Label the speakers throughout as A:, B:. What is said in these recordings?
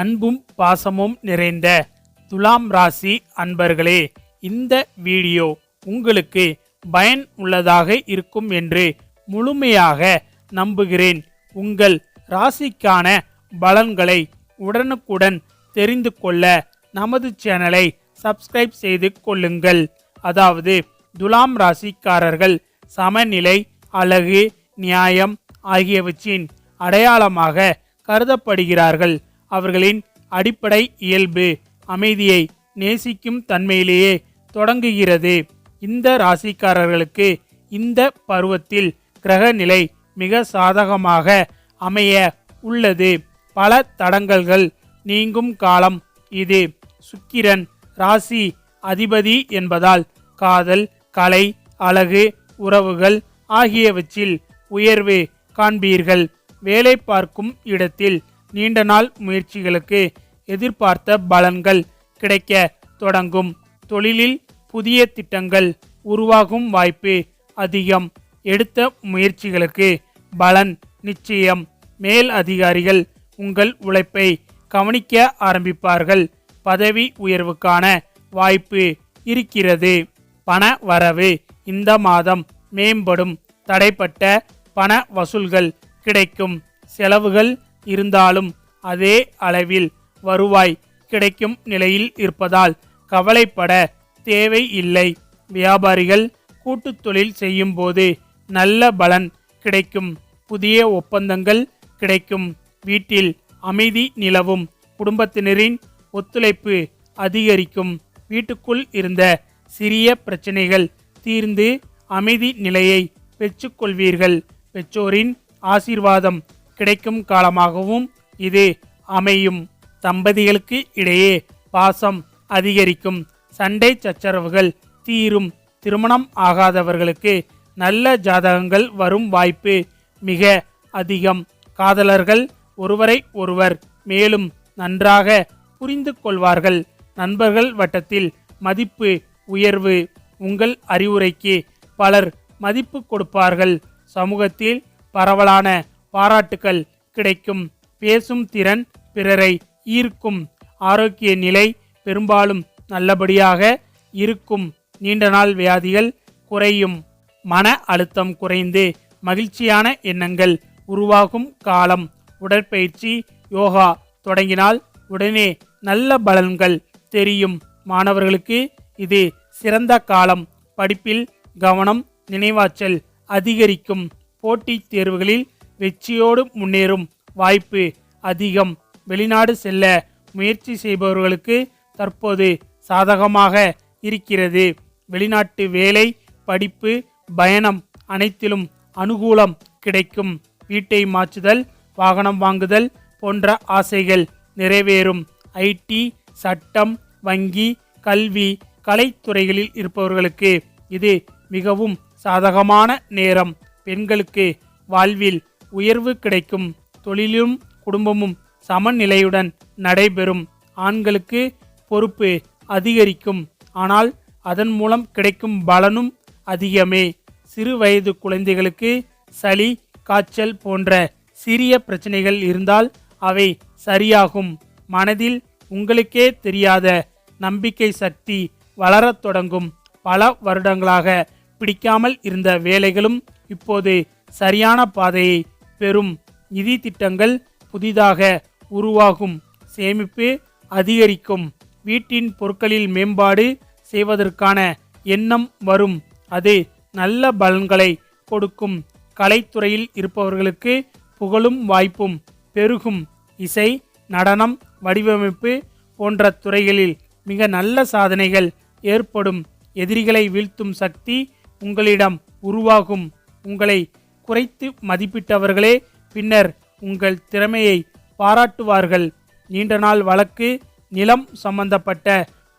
A: அன்பும் பாசமும் நிறைந்த துலாம் ராசி அன்பர்களே இந்த வீடியோ உங்களுக்கு பயன் உள்ளதாக இருக்கும் என்று முழுமையாக நம்புகிறேன். உங்கள் ராசிக்கான பலன்களை உடனுக்குடன் தெரிந்து கொள்ள நமது சேனலை சப்ஸ்கிரைப் செய்து கொள்ளுங்கள். அதாவது துலாம் ராசிக்காரர்கள் சமநிலை அழகு நியாயம் ஆகியவற்றின் அடையாளமாக கருதப்படுகிறார்கள். அவர்களின் அடிப்படை இயல்பு அமைதியை நேசிக்கும் தன்மையிலேயே தொடங்குகிறது. இந்த ராசிக்காரர்களுக்கு இந்த பருவத்தில் கிரகநிலை மிக சாதகமாக அமைய உள்ளது. பல தடங்கல்கள் நீங்கும் காலம் இது. சுக்கிரன் ராசி அதிபதி என்பதால் காதல் கலை அழகு உறவுகள் ஆகியவற்றில் உயர்வு காண்பீர்கள். வேலை பார்க்கும் இடத்தில் நீண்ட நாள் முயற்சிகளுக்கு எதிர்பார்த்த பலன்கள் கிடைக்க தொடங்கும். தொழிலில் புதிய திட்டங்கள் உருவாகும் வாய்ப்பு அதிகம். எடுத்த முயற்சிகளுக்கு பலன் நிச்சயம். மேல் அதிகாரிகள் உங்கள் உழைப்பை கவனிக்க ஆரம்பிப்பார்கள். பதவி உயர்வுக்கான வாய்ப்பு இருக்கிறது. பண வரவு இந்த மாதம் மேம்படும். தடைப்பட்ட பண வசூல்கள் கிடைக்கும். செலவுகள் இருந்தாலும் அதே அளவில் வருவாய் கிடைக்கும் நிலையில் இருப்பதால் கவலைப்பட தேவை இல்லை. வியாபாரிகள் கூட்டுத்தொழில் செய்யும் போது நல்ல பலன் கிடைக்கும். புதிய ஒப்பந்தங்கள் கிடைக்கும். வீட்டில் அமைதி நிலவும். குடும்பத்தினரின் ஒத்துழைப்பு அதிகரிக்கும். வீட்டுக்குள் இருந்த சிறிய பிரச்சனைகள் தீர்ந்து அமைதி நிலையை பெற்றுக்கொள்வீர்கள். பெற்றோரின் ஆசீர்வாதம் கிடைக்கும் காலமாகவும் இது அமையும். தம்பதிகளுக்கு இடையே பாசம் அதிகரிக்கும். சண்டை சச்சரவுகள் தீரும். திருமணம் ஆகாதவர்களுக்கு நல்ல ஜாதகங்கள் வரும் வாய்ப்பு மிக அதிகம். காதலர்கள் ஒருவரை ஒருவர் மேலும் நன்றாக புரிந்து கொள்வார்கள். நண்பர்கள் வட்டத்தில் மதிப்பு உயர்வு. உங்கள் அறிவுரைக்கு பலர் மதிப்பு கொடுப்பார்கள். சமூகத்தில் பரவலான பாராட்டுக்கள் கிடைக்கும். பேசும் திறன் பிறரை ஈர்க்கும். ஆரோக்கிய நிலை பெரும்பாலும் நல்லபடியாக இருக்கும். நீண்ட நாள் வியாதிகள் குறையும். மன அழுத்தம் குறைந்து மகிழ்ச்சியான எண்ணங்கள் உருவாகும் காலம். உடற்பயிற்சி யோகா தொடங்கினால் உடனே நல்ல பலன்கள் தெரியும். மாணவர்களுக்கு இது சிறந்த காலம். படிப்பில் கவனம் நினைவாற்றல் அதிகரிக்கும். போட்டித் தேர்வுகளில் வெற்றியோடு முன்னேறும் வாய்ப்பு அதிகம். வெளிநாடு செல்ல முயற்சி செய்பவர்களுக்கு தற்போது சாதகமாக இருக்கிறது. வெளிநாட்டு வேலை படிப்பு பயணம் அனைத்திலும் அனுகூலம் கிடைக்கும். வீட்டை மாற்றுதல் வாகனம் வாங்குதல் போன்ற ஆசைகள் நிறைவேறும். ஐடி சட்டம் வங்கி கல்வி கலைத்துறைகளில் இருப்பவர்களுக்கு இது மிகவும் சாதகமான நேரம். பெண்களுக்கு வாழ்வில் உயர்வு கிடைக்கும். தொழிலும் குடும்பமும் சமநிலையுடன் நடைபெறும். ஆண்களுக்கு பொறுப்பு அதிகரிக்கும். ஆனால் அதன் மூலம் கிடைக்கும் பலனும் அதிகமே. சிறு வயது குழந்தைகளுக்கு சளி காய்ச்சல் போன்ற சிறிய பிரச்சனைகள் இருந்தால் அவை சரியாகும். மனதில் உங்களுக்கே தெரியாத நம்பிக்கை சக்தி வளரத் தொடங்கும். பல வருடங்களாக பிடிக்காமல் இருந்த வேலைகளும் இப்போது சரியான பாதையை பெறும் நிதி திட்டங்கள் புதிதாக உருவாகும். சேமிப்பு அதிகரிக்கும். வீட்டின் பொருட்களில் மேம்பாடு செய்வதற்கான எண்ணம் வரும். அது நல்ல பலன்களை கொடுக்கும். கலைத்துறையில் இருப்பவர்களுக்கு புகழும் வாய்ப்பும் பெருகும். இசை நடனம் வடிவமைப்பு போன்ற துறைகளில் மிக நல்ல சாதனைகள் ஏற்படும். எதிரிகளை வீழ்த்தும் சக்தி உங்களிடம் உருவாகும். உங்களை குறைத்து மதிப்பிட்டவர்களே பின்னர் உங்கள் திறமையை பாராட்டுவார்கள். நீண்ட நாள் வழக்கு நிலம் சம்பந்தப்பட்ட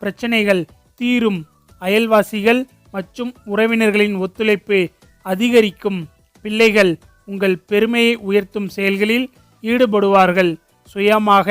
A: பிரச்சனைகள் தீரும். அயல்வாசிகள் மற்றும் உறவினர்களின் ஒத்துழைப்பு அதிகரிக்கும். பிள்ளைகள் உங்கள் பெருமையை உயர்த்தும் செயல்களில் ஈடுபடுவார்கள். சுயமாக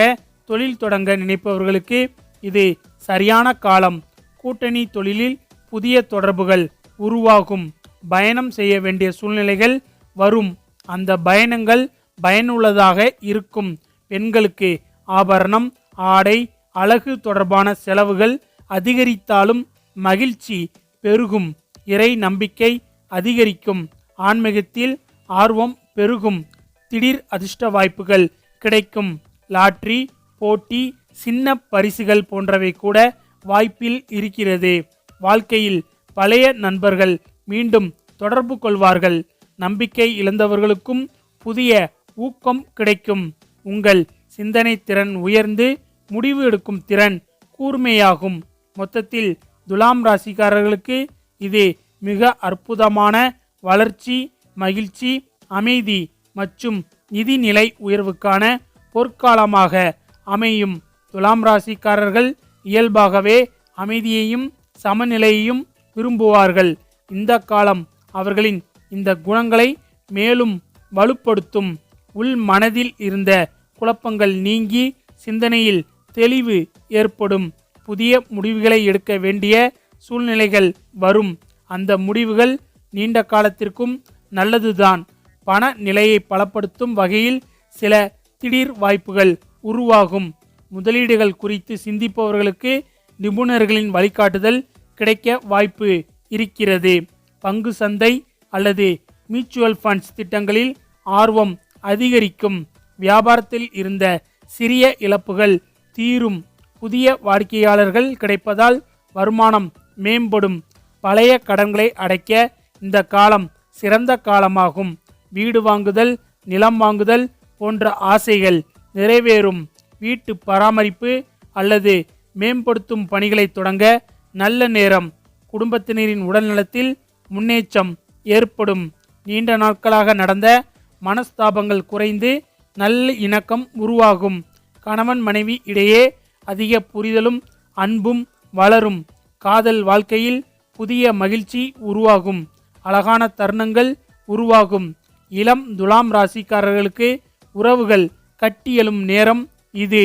A: தொழில் தொடங்க நினைப்பவர்களுக்கு இது சரியான காலம். கூட்டணி தொழிலில் புதிய தொடர்புகள் உருவாகும். பயணம் செய்ய வேண்டிய சூழ்நிலைகள் வரும். அந்த பயணங்கள் பயனுள்ளதாக இருக்கும். பெண்களுக்கு ஆபரணம் ஆடை அழகு தொடர்பான செலவுகள் அதிகரித்தாலும் மகிழ்ச்சி பெருகும். இறை நம்பிக்கை அதிகரிக்கும். ஆன்மீகத்தில் ஆர்வம் பெருகும். திடீர் அதிர்ஷ்ட வாய்ப்புகள் கிடைக்கும். லாட்ரி போட்டி சின்ன பரிசுகள் போன்றவை கூட வாய்ப்பில் இருக்கிறது. வாழ்க்கையில் பழைய நண்பர்கள் மீண்டும் தொடர்பு கொள்வார்கள். நம்பிக்கை இழந்தவர்களுக்கும் புதிய ஊக்கம் கிடைக்கும். உங்கள் சிந்தனை திறன் உயர்ந்து முடிவு எடுக்கும் திறன் கூர்மையாகும். மொத்தத்தில் துலாம் ராசிக்காரர்களுக்கு இது மிக அற்புதமான வளர்ச்சி மகிழ்ச்சி அமைதி மற்றும் நிதிநிலை உயர்வுக்கான பொற்காலமாக அமையும். துலாம் ராசிக்காரர்கள் இயல்பாகவே அமைதியையும் சமநிலையையும் விரும்புவார்கள். இந்த காலம் அவர்களின் இந்த குணங்களை மேலும் வலுப்படுத்தும் உள் மனதில் இருந்த குழப்பங்கள் நீங்கி சிந்தனையில் தெளிவு ஏற்படும். புதிய முடிவுகளை எடுக்க வேண்டிய சூழ்நிலைகள் வரும். அந்த முடிவுகள் நீண்ட காலத்திற்கும் நல்லதுதான். பண நிலையை பலப்படுத்தும் வகையில் சில திடீர் வாய்ப்புகள் உருவாகும். முதலீடுகள் குறித்து சிந்திப்பவர்களுக்கு நிபுணர்களின் வழிகாட்டுதல் கிடைக்க வாய்ப்பு இருக்கிறது. பங்கு சந்தை அல்லது மியூச்சுவல் ஃபண்ட்ஸ் திட்டங்களில் ஆர்வம் அதிகரிக்கும். வியாபாரத்தில் இருந்த சிறிய இழப்புகள் தீரும். புதிய வாடிக்கையாளர்கள் கிடைப்பதால் வருமானம் மேம்படும். பழைய கடன்களை அடைக்க இந்த காலம் சிறந்த காலமாகும். வீடு வாங்குதல் நிலம் வாங்குதல் போன்ற ஆசைகள் நிறைவேறும். வீட்டு பராமரிப்பு அல்லது மேம்படுத்தும் பணிகளை தொடங்க நல்ல நேரம். குடும்பத்தினரின் உடல்நலத்தில் முன்னேற்றம் ஏற்படும். நீண்ட நாட்களாக நடந்த மனஸ்தாபங்கள் குறைந்து நல்ல இணக்கம் உருவாகும். கணவன் மனைவி இடையே அதிக புரிதலும் அன்பும் வளரும். காதல் வாழ்க்கையில் புதிய மகிழ்ச்சி உருவாகும். அழகான தருணங்கள் உருவாகும். இளம் துலாம் ராசிக்காரர்களுக்கு உறவுகள் கட்டியெழும் நேரம் இது.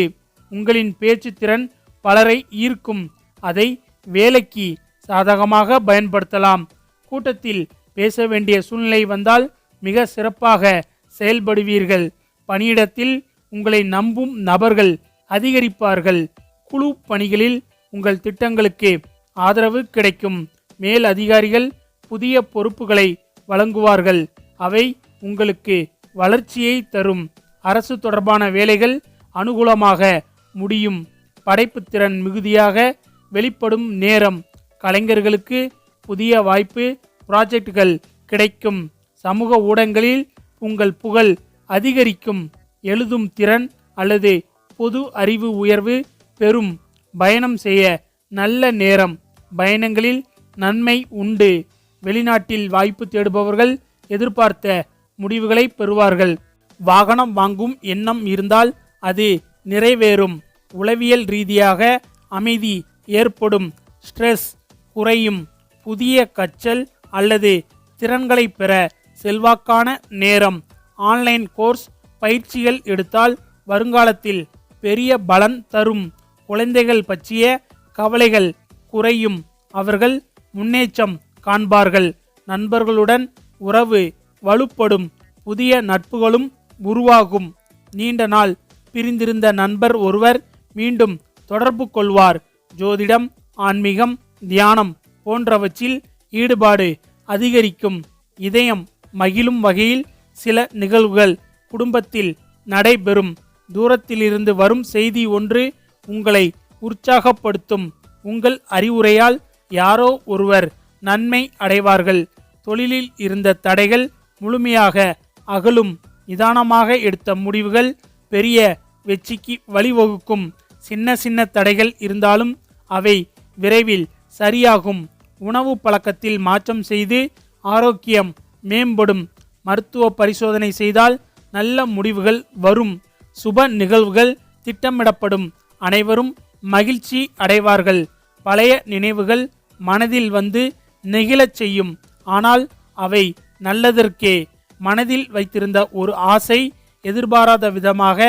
A: உங்களின் பேச்சு திறன் பலரை ஈர்க்கும். அதை வேலைக்கு சாதகமாக பயன்படுத்தலாம். கூட்டத்தில் பேச வேண்டிய சூழ்நிலை வந்தால் மிக சிறப்பாக செயல்படுவீர்கள். பணியிடத்தில் உங்களை நம்பும் நபர்கள் அதிகரிப்பார்கள். குழு பணிகளில் உங்கள் திட்டங்களுக்கு ஆதரவு கிடைக்கும். மேல் அதிகாரிகள் புதிய பொறுப்புகளை வழங்குவார்கள். அவை உங்களுக்கு வளர்ச்சியை தரும். அரசு தொடர்பான வேலைகள் அனுகூலமாக முடியும். படைப்புத்திறன் மிகுதியாக வெளிப்படும் நேரம். கலைஞர்களுக்கு புதிய வாய்ப்பு ப்ராஜெக்டுகள் கிடைக்கும். சமூக ஊடகங்களில் உங்கள் புகழ் அதிகரிக்கும். எழுதும் திறன் அல்லது பொது அறிவு உயர்வு பெறும். பயணம் செய்ய நல்ல நேரம். பயணங்களில் நன்மை உண்டு. வெளிநாட்டில் வாய்ப்பு தேடுபவர்கள் எதிர்பார்த்த முடிவுகளை பெறுவார்கள். வாகனம் வாங்கும் எண்ணம் இருந்தால் அது நிறைவேறும். உளவியல் ரீதியாக அமைதி ஏற்படும். ஸ்ட்ரெஸ் குறையும். புதிய கற்றல் அல்லது திறன்களை பெற செல்வாக்கான நேரம். ஆன்லைன் கோர்ஸ் பயிற்சிகள் எடுத்தால் வருங்காலத்தில் பெரிய பலன் தரும். குழந்தைகள் பற்றிய கவலைகள் குறையும். அவர்கள் முன்னேற்றம் காண்பார்கள். நண்பர்களுடன் உறவு வலுப்படும். புதிய நட்புகளும் உருவாகும். நீண்ட நாள் பிரிந்திருந்த நண்பர் ஒருவர் மீண்டும் தொடர்பு கொள்வார். ஜோதிடம் ஆன்மீகம் தியானம் போன்றவற்றில் ஈடுபாடு அதிகரிக்கும். இதயம் மகிழும் வகையில் சில நிகழ்வுகள் குடும்பத்தில் நடைபெறும். தூரத்திலிருந்து வரும் செய்தி ஒன்று உங்களை உற்சாகப்படுத்தும். உங்கள் அறிவுரையால் யாரோ ஒருவர் நன்மை அடைவார்கள். தொழிலில் இருந்த தடைகள் முழுமையாக அகலும். நிதானமாக எடுத்த முடிவுகள் பெரிய வெற்றிக்கு வழிவகுக்கும். சின்ன சின்ன தடைகள் இருந்தாலும் அவை விரைவில் சரியாகும். உணவு பழக்கத்தில் மாற்றம் செய்து ஆரோக்கியம் மேம்படும். மருத்துவ பரிசோதனை செய்தால் நல்ல முடிவுகள் வரும். சுப நிகழ்வுகள் திட்டமிடப்படும். அனைவரும் மகிழ்ச்சி அடைவார்கள். பழைய நினைவுகள் மனதில் வந்து நெகிழச் செய்யும். ஆனால் அவை நல்லதற்கே. மனதில் வைத்திருந்த ஒரு ஆசை எதிர்பாராத விதமாக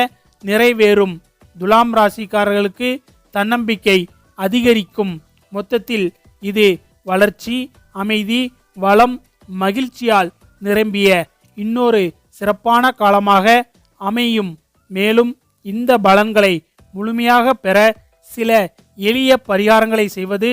A: நிறைவேறும். துலாம் ராசிக்காரர்களுக்கு தன்னம்பிக்கை அதிகரிக்கும். மொத்தத்தில் இது வளர்ச்சி அமைதி வளம் மகிழ்ச்சியால் நிரம்பிய இன்னொரு சிறப்பான காலமாக அமையும். மேலும் இந்த பலன்களை முழுமையாக பெற சில எளிய பரிகாரங்களை செய்வது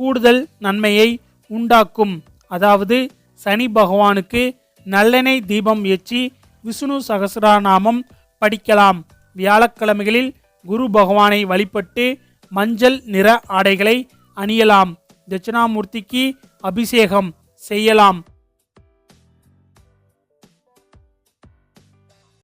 A: கூடுதல் நன்மையை உண்டாக்கும். அதாவது சனி பகவானுக்கு நல்லெண்ணெய் தீபம் ஏற்றி விஷ்ணு சகசிரநாமம் படிக்கலாம். வியாழக்கிழமைகளில் குரு பகவானை வழிபட்டு மஞ்சள் நிற ஆடைகளை அணியலாம். தட்சிணாமூர்த்திக்கு அபிஷேகம் செய்யலாம்